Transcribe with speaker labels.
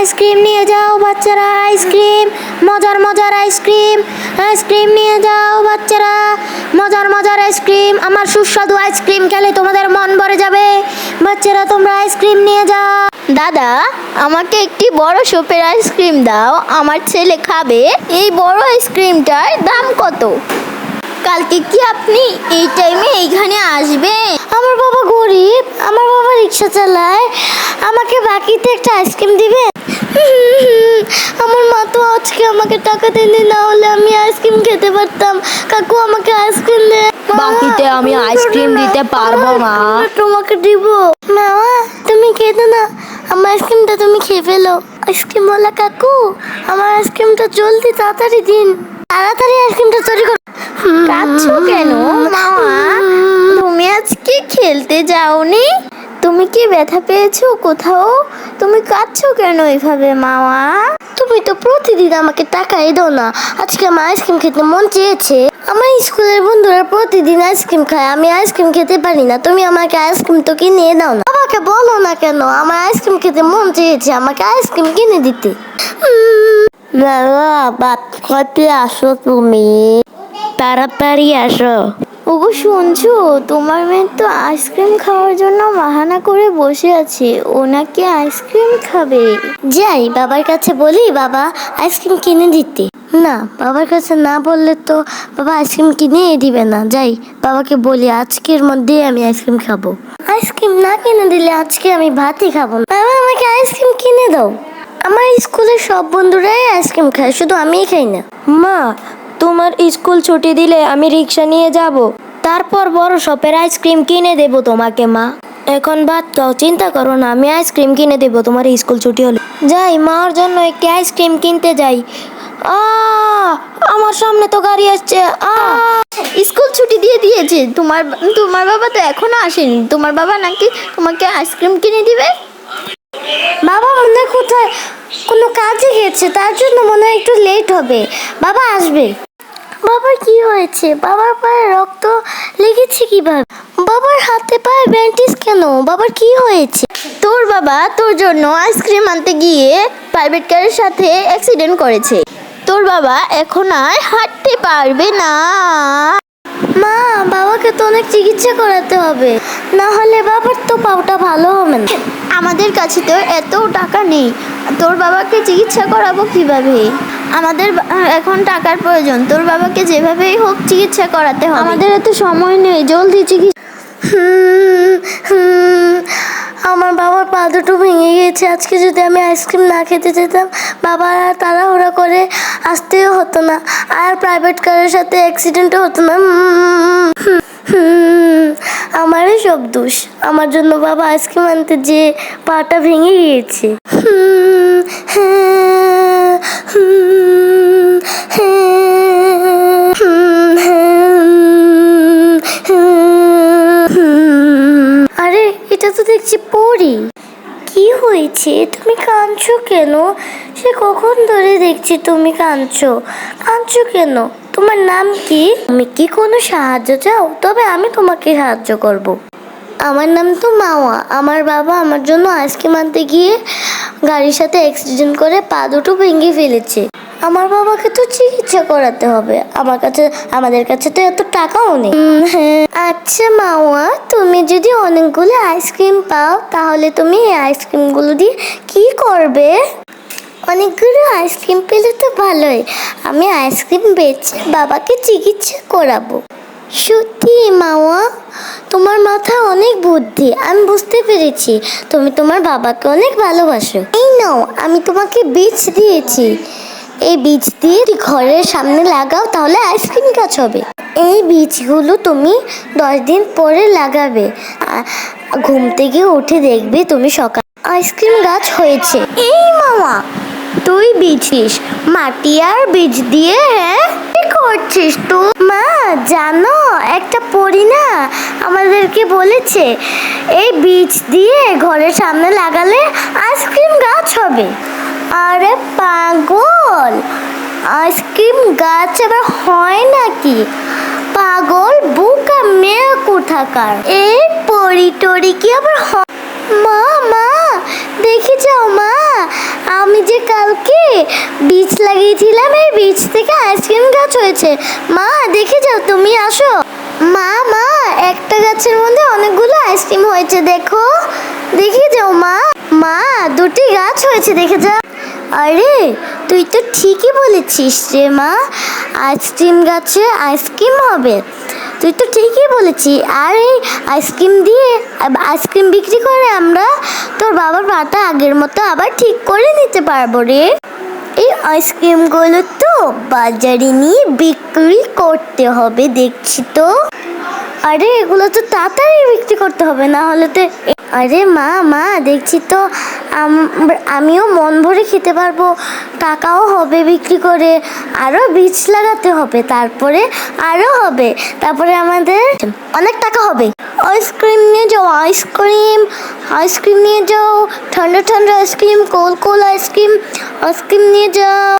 Speaker 1: Ice cream নিয়ে যাও বাচ্চারা আইসক্রিম। মজার মজার আইসক্রিম। আইসক্রিম নিয়ে যাও বাচ্চারা। মজার মজার আইসক্রিম। আমার সুস্বাদু আইসক্রিম খেলে তোমাদের মন ভরে যাবে। বাচ্চারা তোমরা আইসক্রিম নিয়ে যাও।
Speaker 2: দাদা আমাকে একটি বড় শপের আইসক্রিম দাও। আমার ছেলে খাবে। এই বড় আইসক্রিমটার দাম কত? কালকে কি আপনি এই টাইমে এইখানে আসবেন?
Speaker 1: আমার বাবা গরিব। আমার বাবা রিক্সা চালায়। আমাকে বাকিতে একটা আইসক্রিম দিবে? আমার মা তো আজকে আমাকে টাকা দেয়নি না হলে আমি আইসক্রিম খেতে পারতাম। কাকু আমাকে আইসক্রিম দে।
Speaker 2: বাকিতে আমি আইসক্রিম দিতে পারব না।
Speaker 1: তোমাকে দিব। মামা তুমি খেতে না। আমার আইসক্রিমটা তুমি খেয়ে ফেলো। আইসক্রিমওয়ালা কাকু আমার আইসক্রিমটা জলদি তাড়াতাড়ি দিন। তাড়াতাড়ি আইসক্রিমটা তৈরি করো।
Speaker 2: কাঁদছো কেন মামা? তুমি আজকে খেলতে যাওনি? তুমি কি ব্যথা পেয়েছ কোথাও? তুমি কাঁদছো কেন এইভাবে, মামা?
Speaker 1: তুমি তো প্রতিদিন আমাকে টাকাই দাও না। আজকে আমার আইসক্রিম খেতে মন চেয়েছে। আমার স্কুলের বন্ধুরা প্রতিদিন আইসক্রিম খায়। আমি আইসক্রিম খেতে পারি না। তুমি আমাকে আইসক্রিম তো কিনে দাও না। আমাকে বলো না কেন? আমার আইসক্রিম খেতে মন চেয়েছে আমাকে আইসক্রিম কিনে দিতে। বাবা বাপ আসো তুমি। তাড়াতাড়ি আসো।
Speaker 2: ওগো শুনছো? তোমার মেয়ে তো আইসক্রিম খাওয়ার জন্য বাহানা করে বসে আছে। ও নাকি আইসক্রিম খাবে?
Speaker 1: যাই বাবার কাছে বলি বাবা আইসক্রিম কিনে দিতে। না বাবার কাছে না বললে তো বাবা আইসক্রিম কিনে দিবে না। যাই বাবাকে বলি আজকের মধ্যে আমি আইসক্রিম খাব। আইসক্রিম না কিনে দিলে আজকে আমি ভাতই খাব না। বাবা আমাকে আইসক্রিম কিনে দাও। আমার স্কুলের সব বন্ধুরাই আইসক্রিম খায় শুধু আমিই খাই না।
Speaker 3: মা তোমার স্কুল ছুটি দিলে আমি রিক্সা নিয়ে যাব। তারপর বড় শপের আইসক্রিম কিনে দেব তোমাকে, মা। এখন ভাত খাও চিন্তা করো না, আমি আইসক্রিম কিনে দেব তোমার স্কুল ছুটি হলে। যাই, মার জন্য একটি আইসক্রিম কিনতে যাই। আমার সামনে তো গাড়ি আসছে।
Speaker 2: স্কুল ছুটি দিয়ে দিয়েছে। তোমার তোমার বাবা তো এখনও আসেনি। তোমার বাবা নাকি তোমাকে আইসক্রিম কিনে দিবে?
Speaker 1: বাবা মনে কোথায় কোনো কাজে গেছে তার জন্য মনে হয় একটু লেট হবে। বাবা, আসবে। বাবার কি হয়েছে? বাবার পায়ে রক্ত লেগেছে কীভাবে? বাবার হাতে পায়ে ব্যান্ডেজ কেন? বাবার কি হয়েছে?
Speaker 2: তোর বাবা তোর জন্য আইসক্রিম আনতে গিয়ে প্রাইভেট কারের সাথে অ্যাক্সিডেন্ট করেছে। তোর বাবা এখন আর হাঁটতে পারবে না।
Speaker 1: মা, বাবাকে তো অনেক চিকিৎসা করাতে হবে। না হলে বাবার তো পাওটা ভালো হবে না।
Speaker 2: আমাদের কাছে তো এত টাকা নেই। তোর বাবাকে চিকিৎসা করাবো কীভাবে? আমাদের এখন টাকার প্রয়োজন। তোর বাবাকে যেভাবেই হোক চিকিৎসা করাতে হবে। আমাদের এত সময় নেই জলদি চিকিৎসা
Speaker 1: আমার বাবার পা দুটো ভেঙে গিয়েছে। আজকে যদি আমি আইসক্রিম না খেতে যেতাম বাবা আর তাড়াহুড়া করে আসতেও হতো না। আর প্রাইভেট কারের সাথে অ্যাক্সিডেন্টও হতো না। আমারই সব দোষ। আমার জন্য বাবা আইসক্রিম আনতে যে পাটা ভেঙে গিয়েছে। হুম, হ্যাঁ, হুম, তো দেখছি পড়ি। কি হয়েছে? তুমি কাঁদছো কেন? সে কখন ধরে দেখছি তুমি কাঁদছো? কাঁদছো কেন? তোমার নাম কি? তুমি কি কোনো সাহায্য চাও? তবে আমি তোমাকে সাহায্য করব। আমার নাম তো মাওয়া। আমার বাবা আমার জন্য আইসক্রিম আনতে গিয়ে গাড়ির সাথে অ্যাক্সিডেন্ট করে পা দুটো ভেঙে ফেলেছে। আমার বাবাকে তো চিকিৎসা করাতে হবে। আমার কাছে, আমাদের কাছে তো এত টাকাও নেই। হ্যাঁ। আচ্ছা মাওয়া, তুমি যদি অনেকগুলো আইসক্রিম পাও, তাহলে তুমি এই আইসক্রিমগুলো দিয়ে কি করবে? অনেকগুলো আইসক্রিম পেলে তো ভালোই। আমি আইসক্রিম বেচে বাবাকে চিকিৎসা করাবো। সত্যি, মাওয়া? তোমার মাথায় অনেক বুদ্ধি, আমি বুঝতে পেরেছি। তুমি তোমার বাবাকে অনেক ভালোবাসো। এই নাও, আমি তোমাকে বীজ দিয়েছি। এই বীজ দিয়ে ঘরের সামনে লাগাও, তাহলে আইসক্রিম গাছ হবে। এই বীজগুলো তুমি দশ দিন পরে লাগাবে। ঘুম থেকে উঠে দেখবে তুমি সকাল আইসক্রিম গাছ হয়েছে। এই মামা, তুই বীজিস মাটি আর বীজ দিয়ে হ্যাঁ? কি করছিস তুই? মা, জানো, একটা পড়ি না আমাদেরকে বলেছে, এই বীজ দিয়ে ঘরের সামনে লাগালে আইসক্রিম গাছ হবে। আরে পাগল। আইসক্রিম গাছ আবার হয় নাকি? পাগল, বুকা, মেয়ে কোথাকার? এই পরি টরি কি আবার মা মা, দেখে যাও মা, আমি যে কালকে বীজ লাগিয়েছিলাম, এই বীজ থেকে আইসক্রিম গাছ হয়েছে। মা, দেখে যাও, তুমি আসো। মা মা, একটা গাছের মধ্যে অনেকগুলো আইসক্রিম হয়েছে, দেখো। দেখে যাও মা। মা, দুটি গাছ হয়েছে, দেখে যাও। আরে, তুই তো ঠিকই বলেছিস রে মা। আইসক্রিম গাছে আইসক্রিম হবে। তুই তো ঠিকই বলেছি। আর এই আইসক্রিম দিয়ে আইসক্রিম বিক্রি করে আমরা তোর বাবার পাটা আগের মতো আবার ঠিক করে নিতে পারব রে। এই আইসক্রিমগুলো তো বাজারে নিয়ে বিক্রি করতে হবে, দেখছি তো। আরে, এগুলো তো তাড়াতাড়ি বিক্রি করতে হবে, না হলে তো আরে মা মা, দেখছি তো আমিও মন ভরে খেতে পারব, টাকাও হবে বিক্রি করে আরও বীজ লাগাতে হবে, তারপরে আরও হবে, তারপরে আমাদের অনেক টাকা হবে। আইসক্রিম নিয়ে যাও আইসক্রিম আইসক্রিম নিয়ে যাও, ঠান্ডা ঠান্ডা ice cream cool cool ice cream ice cream নিয়ে যাও।